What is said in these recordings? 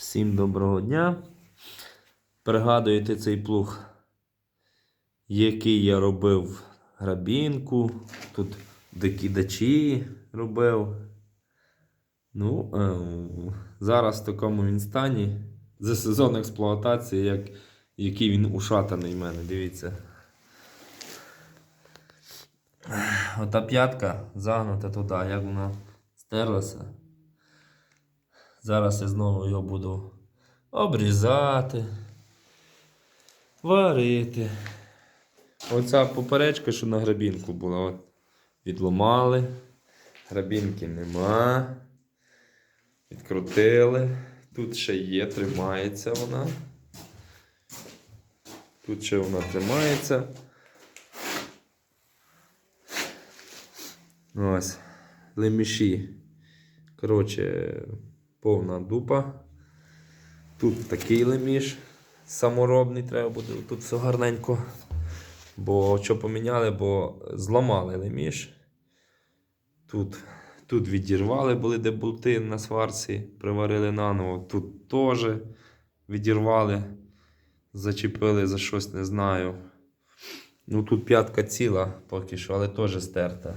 Всім доброго дня. Пригадуєте цей плуг, який я робив грабінку, тут докидачі робив. Ну, е, зараз в такому він стані. За сезон експлуатації, як, який він ушатаний в мене, дивіться. Ота п'ятка загнута туди, як вона стерлася. Зараз я знову його буду обрізати, варити. Оця поперечка, що на грабінку була, от, відломали. Грабінки нема. Відкрутили. Тут ще є, тримається вона. Тут ще вона тримається. Ось. Леміші. Коротше, повна дупа. Тут такий леміш саморобний, треба буде тут все гарненько. Бо що поміняли, бо зламали леміш. Тут, тут відірвали були де болти на сварці, приварили наново. Тут теж відірвали, зачепили за щось, не знаю. Ну тут п'ятка ціла поки що, але теж стерта.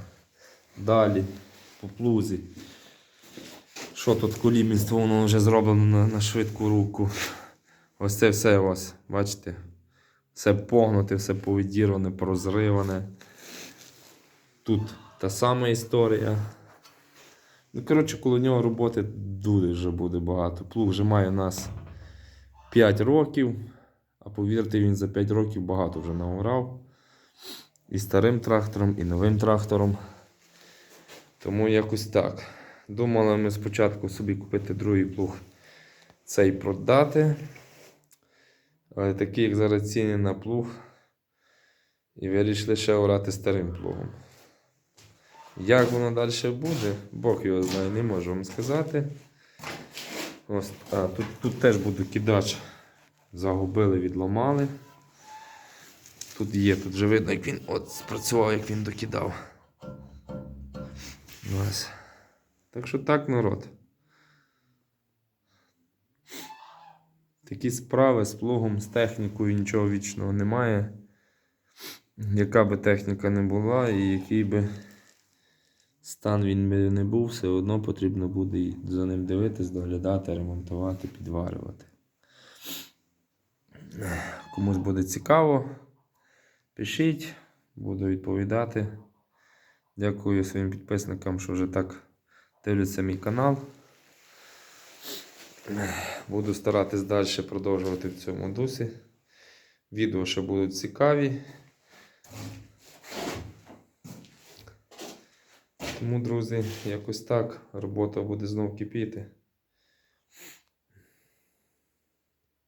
Далі по плузі. Що тут колібінство, воно вже зроблено на, на швидку руку. Ось це все у вас, бачите? Все погнуте, все повідірване, порозриване. Тут та сама історія. Ну, коротше, коло нього роботи дуже буде багато. Плуг вже має у нас 5 років, а повірте, він за 5 років багато вже нагорав. І старим трактором, і новим трактором. Тому якось так. Думали ми спочатку собі купити другий плуг, цей продати. Але такий, як зараз ціни на плуг. І вирішили ще орати старим плугом. Як воно далі буде, Бог його знає, не можу вам сказати. Ось, а, тут, тут теж буде кидач. Загубили, відламали. Тут є, тут вже видно, як він от спрацював, як він докидав. Ось. Так що так, народ. Такі справи з плугом, з технікою нічого вічного немає. Яка би техніка не була і який би стан він би не був, все одно потрібно буде за ним дивитись, доглядати, ремонтувати, підварювати. Комусь буде цікаво, пишіть, буду відповідати. Дякую своїм підписникам, що вже так дивляться мій канал. Буду старатись далі продовжувати в цьому дусі. Відео ще будуть цікаві. Тому, друзі, якось так. Робота буде знов кипіти.